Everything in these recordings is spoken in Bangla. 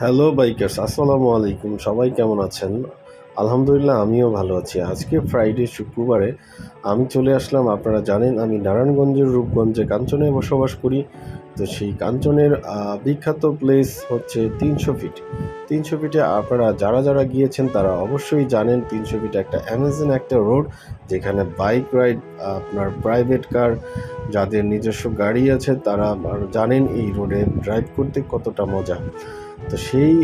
হ্যালো বাইকার্স আসসালামু আলাইকুম সবাই কেমন আছেন? আলহামদুলিল্লাহ, আমিও ভালো আছি। আজকে ফ্রাইডে শুক্রবারে আমি চলে আসলাম, আপনারা জানেন, আমি নারায়ণগঞ্জের রূপগঞ্জে কাঞ্চনে বসবাস করি। তো সেই কাঞ্চনের বিখ্যাত প্লেস হচ্ছে তিনশো ফিট তিনশো ফিটে আপনারা যারা যারা গিয়েছেন, তারা অবশ্যই জানেন, তিনশো ফিটে একটা অ্যামাজন একটা রোড যেখানে বাইক রাইড আপনার প্রাইভেট কার যাদের নিজস্ব গাড়ি আছে, তারা জানেন এই রোডে ড্রাইভ করতে কতটা মজা। তো সেই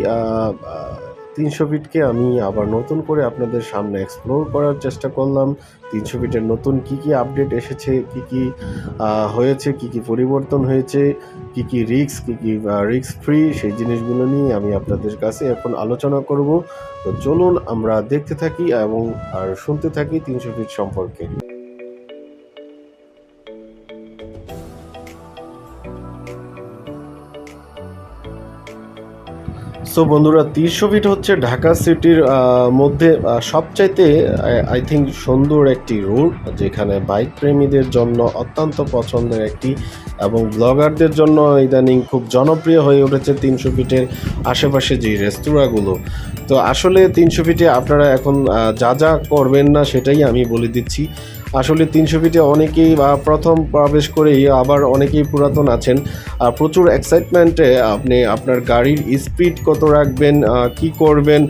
তিনশো ফিটকে আমি আবার নতুন করে আপনাদের সামনে এক্সপ্লোর করার চেষ্টা করলাম। তিনশো ফিটের নতুন কি কি আপডেট এসেছে, কি কি হয়েছে, কি কি পরিবর্তন হয়েছে, কি কি রিস্ক কি কি রিস্ক ফ্রি সেই জিনিসগুলো নিয়ে আমি আপনাদের কাছে এখন আলোচনা করব। তো চলুন আমরা দেখতে থাকি এবং, আর শুনতে থাকি তিনশো ফিট সম্পর্কে। সো বন্ধুরা তিরশো ফিট হচ্ছে ঢাকা সিটির মধ্যে সব সবচাইতে আই থিঙ্ক সুন্দর একটি রোড যেখানে বাইক প্রেমীদের জন্য অত্যন্ত পছন্দের একটি এবং ব্লগারদের জন্য ইদানিং খুব জনপ্রিয় হয়ে উঠেছে তিনশো ফিটের আশেপাশে যে রেস্তোরাঁগুলো তো আসলে তিনশো ফিটে আপনারা এখন যা যা করবেন না সেটাই আমি বলে দিচ্ছি। আসলে তিনশো ফিটে অনেকেই প্রথম প্রবেশ করেই আবার অনেকেই পুরাতন আছেন। আর প্রচুর এক্সাইটমেন্টে আপনি আপনার গাড়ির স্পিড কত রাখবেন কি করবেন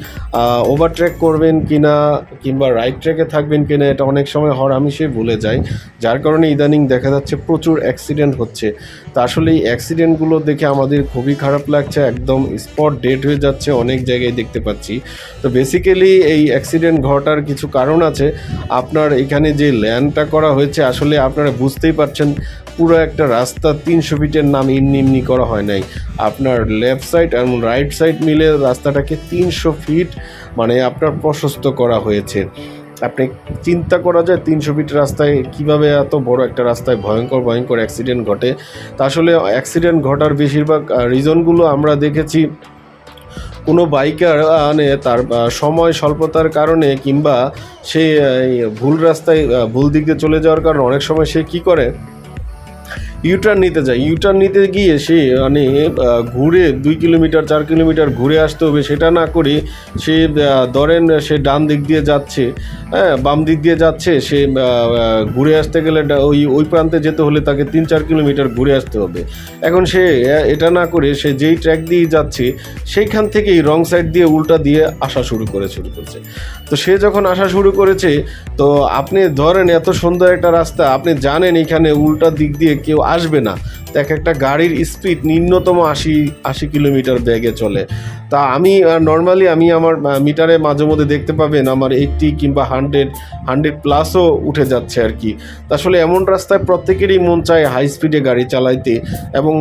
ওভারট্রেক করবেন কি না কিংবা রাইট ট্র্যাকে থাকবেন কিনা, এটা অনেক সময় হরহামেশাই ভুলে যায় যার কারণে ইদানিং দেখা যাচ্ছে প্রচুর অ্যাক্সিডেন্ট হচ্ছে। তা আসলে এই অ্যাক্সিডেন্টগুলো দেখে আমাদের খুবই খারাপ লাগছে, একদম স্পট ডেট হয়ে যাচ্ছে অনেক জায়গায় দেখতে পাচ্ছি। তো বেসিক্যালি এই অ্যাক্সিডেন্ট ঘটার কিছু কারণ আছে। আপনার এখানে যে ল্যান্ডটা করা হয়েছে, আসলে আপনারা বুঝতেই পারছেন, পুরো একটা রাস্তা তিনশো ফিটের নাম এমনি করা হয় নাই। আপনার লেফট সাইড এবং রাইট সাইড মিলে রাস্তাটাকে তিনশো ফিট মানে আপনার প্রশস্ত করা হয়েছে। আপনি চিন্তা করা যায়, তিনশো ফিট রাস্তায় কীভাবে এত বড় একটা রাস্তায় ভয়ঙ্কর ভয়ঙ্কর অ্যাক্সিডেন্ট ঘটে। তা আসলে অ্যাক্সিডেন্ট ঘটার বেশিরভাগ রিজনগুলো আমরা দেখেছি। কোনো বাইকার মানে তার সময় স্বল্পতার কারণে কিংবা সে ভুল রাস্তায় ভুল দিকে চলে যাওয়ার কারণে অনেক সময় সে কি করে? ইউটার্ন নিতে যায়। ইউটার্ন নিতে গিয়ে সে মানে ঘুরে দুই কিলোমিটার, চার কিলোমিটার ঘুরে আসতে হবে, সেটা না করে সে ধরেন সে ডান দিক দিয়ে যাচ্ছে হ্যাঁ বাম দিক দিয়ে যাচ্ছে, সে ঘুরে আসতে গেলে ওই ওই প্রান্তে যেতে হলে তাকে তিন, চার কিলোমিটার ঘুরে আসতে হবে। এখন সে এটা না করে সে যেই ট্র্যাক দিয়ে যাচ্ছে, সেইখান থেকেই রং সাইড দিয়ে উল্টা দিয়ে আসা শুরু করে, শুরু করছে। তো সে যখন আসা শুরু করেছে, তো আপনি ধরেন এত সুন্দর একটা রাস্তা, আপনি জানেন এখানে উল্টা দিক দিয়ে কেউ আসবে না। এক একটা গাড়ির স্পিড নিম্নতম আশি আশি কিলোমিটার বেগে চলে। তা আমি নর্মালি আমি আমার মিটারে মাঝে মধ্যে দেখতে পাবেন আমার এইটটি কিংবা হান্ড্রেড হান্ড্রেড প্লাসও উঠে যাচ্ছে আর কি। আসলে এমন রাস্তায় প্রত্যেকেরই মন চায় হাই স্পিডে গাড়ি চালাইতে এবং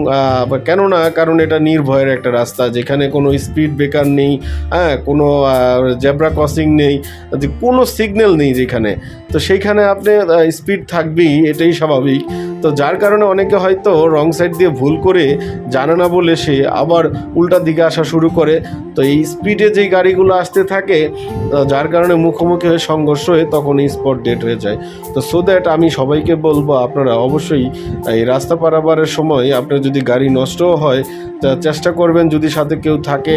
কেননা কারণ এটা নির্ভয়ের একটা রাস্তা যেখানে কোনো স্পিড ব্রেকার নেই হ্যাঁ কোনো জেব্রা ক্রসিং নেই, যে কোনো সিগন্যাল নেই যেখানে। তো সেইখানে আপনি স্পিড থাকবেই, এটাই স্বাভাবিক। তো যার কারণে অনেকে হয়তো রং সাইড দিয়ে ভুল করে জানে না বলে সে আবার উল্টা দিকে আসা শুরু করে। তো এই স্পিডে যে গাড়িগুলো আসতে থাকে যার কারণে মুখোমুখি হয়ে সংঘর্ষ হয়ে তখন এই স্পট ডেট হয়ে যায়। তো সো দ্যাট আমি সবাইকে বলব, আপনারা অবশ্যই এই রাস্তা পারাবারের সময় আপনার যদি গাড়ি নষ্টও হয় চেষ্টা করবেন যদি সাথে কেউ থাকে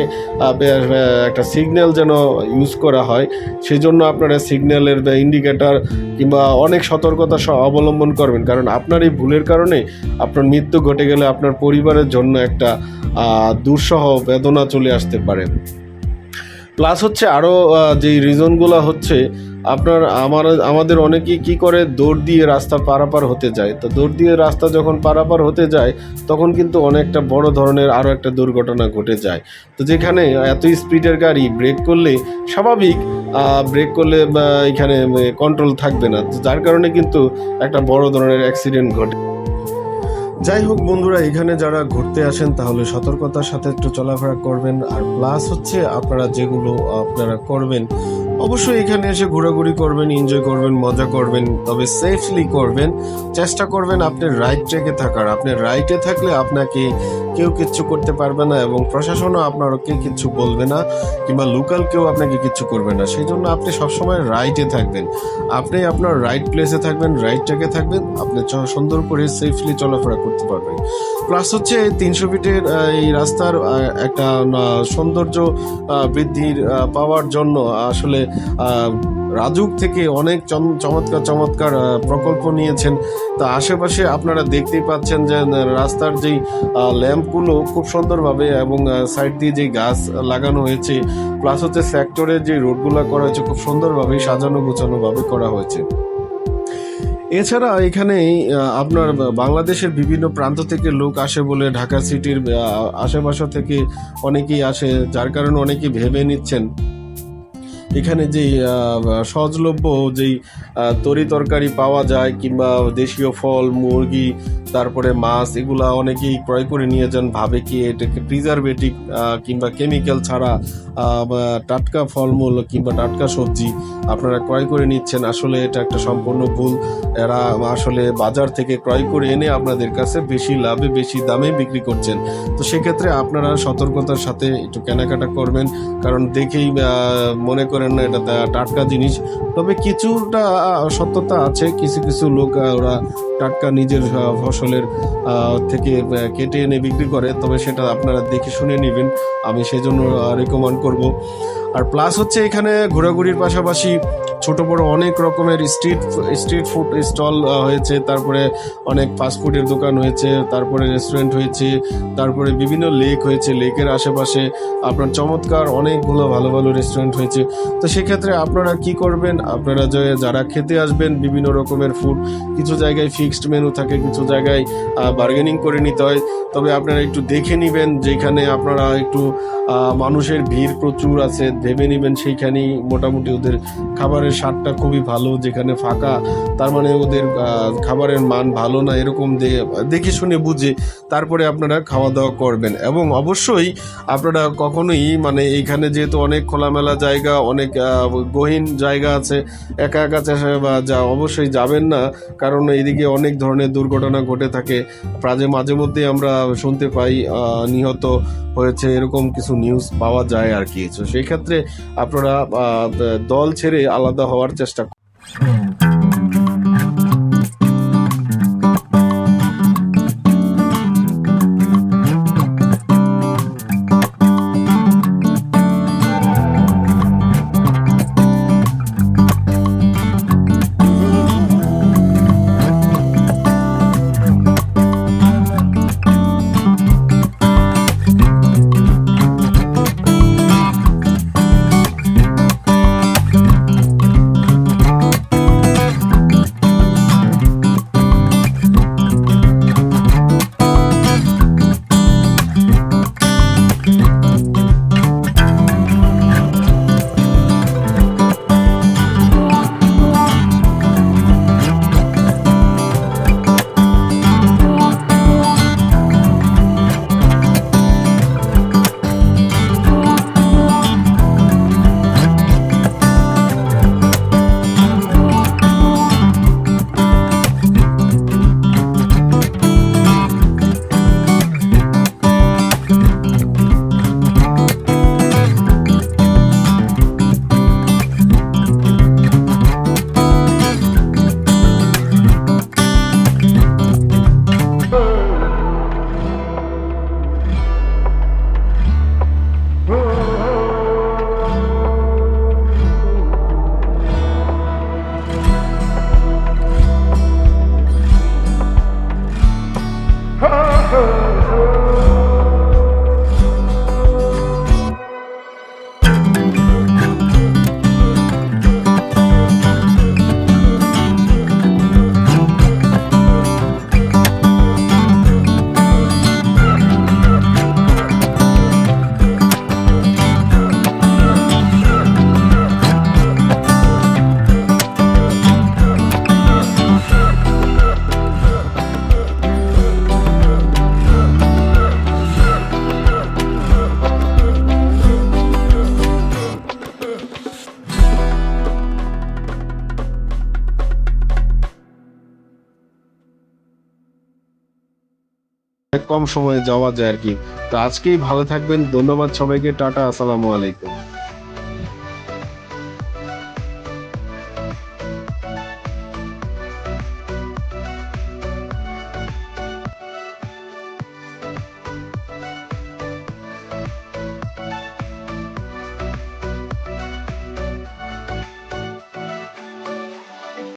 একটা সিগন্যাল যেন ইউজ করা হয় সেই জন্য আপনারা সিগন্যালের ইন্ডিকেটার কিংবা অনেক সতর্কতা অবলম্বন করবেন। কারণ আপনার এই ভুলের কারণে আপনার মৃত্যু ঘটে গেলে আপনার পরিবারের জন্য একটা দুঃসহ বেদনা চলে আসতে পারে। প্লাস হচ্ছে আরও যেই রিজনগুলো হচ্ছে, আপনার আমার, আমাদের অনেকেই কি করে, দৌড় দিয়ে রাস্তা পারাপার হতে যায়। তো দৌড় দিয়ে রাস্তা যখন পারাপার হতে যায়, তখন কিন্তু অনেকটা বড় ধরনের আরও একটা দুর্ঘটনা ঘটে যায়। তো যেখানে এত স্পিডের গাড়ি ব্রেক করলে স্বাভাবিক ব্রেক করলে এখানে কন্ট্রোল থাকবে না। যার কারণে কিন্তু একটা বড় ধরনের অ্যাক্সিডেন্ট ঘটে। যাই হোক বন্ধুরা, এখানে যারা ঘুরতে আসেন তাহলে সতর্কতার সাথে একটু চলাফেরা করবেন। আর প্লাস হচ্ছে আপনারা যেগুলো আপনারা করবেন অবশ্যই এখানে এসে ঘোরাঘুরি করবেন এনজয় করবেন, মজা করবেন, তবে সেফলি করবেন। চেষ্টা করবেন আপনি রাইট ট্র্যাকে থাকার। আপনি রাইটে থাকলে আপনাকে কেউ কিচ্ছু করতে পারবে না এবং প্রশাসনও আপনাকে কিচ্ছু বলবে না কিংবা লোকাল কেউ আপনাকে কিচ্ছু করবে না। সেই জন্য আপনি সবসময় রাইটে থাকবেন। আপনি আপনার রাইট প্লেসে থাকবেন রাইট ট্র্যাকে থাকবেন, আপনি সুন্দর করে সেফলি চলাফেরা করতে পারবেন। প্লাস হচ্ছে তিনশো ফিটের এই রাস্তার একটা সৌন্দর্য বৃদ্ধির পাওয়ার জন্য আসলে রাজুক থেকে অনেক চম- চমৎকার চমৎকার প্রকল্প নিয়েছেন। তা আশেপাশে আপনারা দেখতেই পাচ্ছেন যে রাস্তার যেই ল্যাম্পগুলো খুব সুন্দরভাবে এবং সাইড দিয়ে যে গাছ লাগানো হয়েছে প্লাস হচ্ছে সেক্টরের যে রোডগুলো করা হয়েছে, খুব সুন্দরভাবে সাজানো গোছানো ভাবে করা হয়েছে। এছাড়া এখানে আপনার বাংলাদেশের বিভিন্ন প্রান্ত থেকে লোক আসে বলে ঢাকা সিটির আশেপাশে থেকে অনেকেই আসে, যার কারণে অনেকেই ভেবে নিচ্ছেন। এখানে যেই সহজলভ্য যেই তরি তরকারি পাওয়া যায় কিংবা দেশীয় ফল মুরগি তারপরে মাছ এগুলা অনেকেই ক্রয় করে নিয়ে যান ভাবে কি এটাকে প্রিজারভেটিভ কিংবা কেমিক্যাল ছাড়া টাটকা ফলমূল কিংবা টাটকা সবজি আপনারা ক্রয় করে নিচ্ছেন আসলে এটা একটা সম্পূর্ণ ভুল। এরা আসলে বাজার থেকে ক্রয় করে এনে আপনাদের কাছে বেশি লাভে বেশি দামে বিক্রি করছেন। তো সেক্ষেত্রে আপনারা সতর্কতার সাথে একটু কেনাকাটা করবেন কারণ দেখেই মনে করেন না এটা টাটকা জিনিস। তবে কিছুটা সত্যতা আছে কিছু কিছু লোক ওরা টাটকা নিজের আহ, ফসলের থেকে কেটে এনে বিক্রি করে, তবে সেটা আপনারা দেখে শুনে নেবেন। আমি সেই জন্য রেকমেন্ড করব। আর প্লাস হচ্ছে এখানে ঘোরাঘুরির পাশাপাশি ছোট বড় অনেক রকমের স্ট্রিট স্ট্রিট ফুড স্টল হয়েছে। তারপরে অনেক ফাস্টফুডের দোকান হয়েছে, তারপরে রেস্টুরেন্ট হয়েছে, তারপরে বিভিন্ন লেক হয়েছে। লেকের আশেপাশে আপনার চমৎকার অনেকগুলো ভালো ভালো রেস্টুরেন্ট হয়েছে। তো সেক্ষেত্রে আপনারা কি করবেন? আপনারা যারা খেতে আসবেন, বিভিন্ন রকমের ফুড কিছু জায়গায় ফিক্সড মেনু থাকে, কিছু জায়গায় বার্গেনিং করে নিতে হয়। তবে আপনারা একটু দেখে নেবেন যেখানে আপনারা একটু মানুষের ভিড় প্রচুর আছে, ভেবে নেবেন সেইখানেই মোটামুটি ওদের খাবারের স্বাদটা খুবই ভালো, যেখানে ফাঁকা, তার মানে ওদের খাবারের মান ভালো না, এরকম দেখে শুনে বুঝে তারপরে আপনারা খাওয়া দাওয়া করবেন। এবং অবশ্যই আপনারা কখনোই মানে এইখানে যেহেতু অনেক খোলামেলা জায়গা, অনেক গহীন জায়গা আছে, একা একা চেষ্টা বা যা অবশ্যই যাবেন না, কারণ এদিকে অনেক ধরনের দুর্ঘটনা ঘটে থাকে। প্রায় মাঝে মধ্যে আমরা শুনতে পাই নিহত হয়েছে, এরকম কিছু নিউজ পাওয়া যায় আর কি। সেই ক্ষেত্রে আপনারা দল ছেড়ে আলাদা হওয়ার চেষ্টা কম সময়ে যাওয়া যায় আর কি। তো আজকেই ভালো থাকবেন। ধন্যবাদ সবাইকে। টাটা, আসসালামু আলাইকুম।